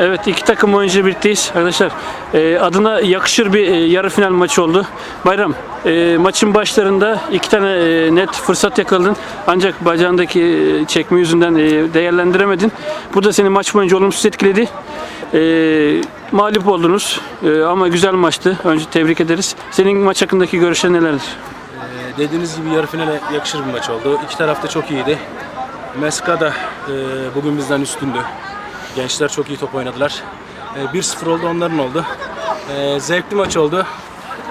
Evet iki takım oyuncu birlikteyiz arkadaşlar. e, adına yakışır bir e, yarı final maçı oldu. Bayram e, maçın başlarında iki tane e, net fırsat yakaladın. Ancak bacağındaki e, çekme yüzünden e, değerlendiremedin. Bu da seni maç boyunca olumsuz etkiledi. E, mağlup oldunuz E, ama güzel maçtı. Önce tebrik ederiz. Senin maç hakkındaki görüşlerin nelerdir? Ee, Dediğiniz gibi yarı finale yakışır bir maç oldu. İki taraf da çok iyiydi. Meska da e, bugün bizden üstündü. Gençler çok iyi top oynadılar. E, 1-0 oldu onların oldu. E, zevkli maç oldu.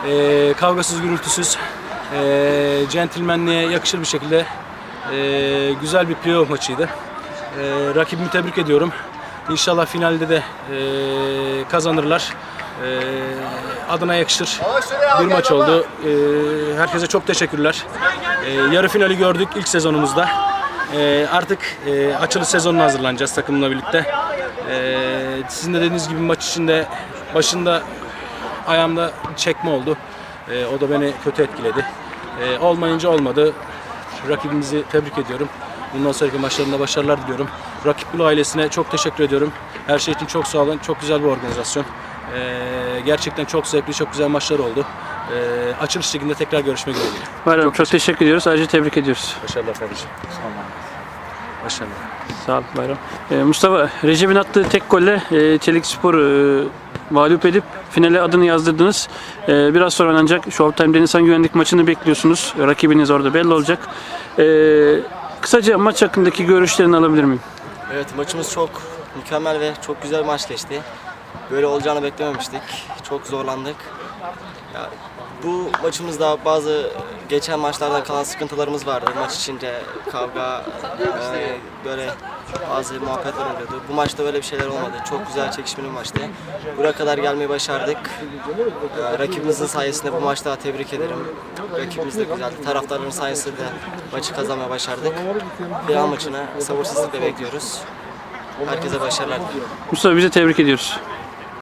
E, kavgasız gürültüsüz. E, centilmenliğe yakışır bir şekilde e, güzel bir playoff maçıydı. E, rakibimi tebrik ediyorum. İnşallah finalde de e, kazanırlar. E, adına yakışır bir maç oldu. E, herkese çok teşekkürler. E, yarı finali gördük ilk sezonumuzda. E, artık e, açılış sezonuna hazırlanacağız takımla birlikte. E, sizin de dediğiniz gibi maç içinde başında ayağımda çekme oldu. E, o da beni kötü etkiledi. E, olmayınca olmadı. Rakibimizi tebrik ediyorum. Bundan sonraki maçlarında başarılar diliyorum. Rakip Bulu ailesine çok teşekkür ediyorum. Her şey için çok sağ olun. Çok güzel bir organizasyon. Ee, gerçekten çok zevkli, çok güzel maçlar oldu. Ee, açılış liginde tekrar görüşmek üzere. Bayram çok, teşekkür ediyoruz. Ayrıca tebrik ediyoruz. Başarılar kardeşim. Başarılar. Sağ ol Bayram. Ee, Mustafa, Recep'in attığı tek golle e, Çelik Spor'u e, mağlup edip finale adını yazdırdınız. E, biraz sonra oynanacak Showtime Denizhan Güvenlik maçını bekliyorsunuz. Rakibiniz orada belli olacak. E, kısaca maç hakkındaki görüşlerini alabilir miyim? Evet maçımız çok mükemmel ve çok güzel bir maç geçti. Böyle olacağını beklememiştik. Çok zorlandık. Ya, bu maçımızda bazı geçen maçlardan kalan sıkıntılarımız vardı. Maç içinde kavga, e, böyle bazı muhabbetler oluyordu. Bu maçta öyle bir şeyler olmadı. Çok güzel çekişmeli bir maçtı. Buraya kadar gelmeyi başardık. E, rakibimizin sayesinde bu maçta tebrik ederim. Rakibimiz de güzeldi. Taraftarların sayesinde maçı kazanmaya başardık. Final maçını sabırsızlıkla bekliyoruz. Herkese başarılar diliyorum. Mustafa bize tebrik ediyoruz.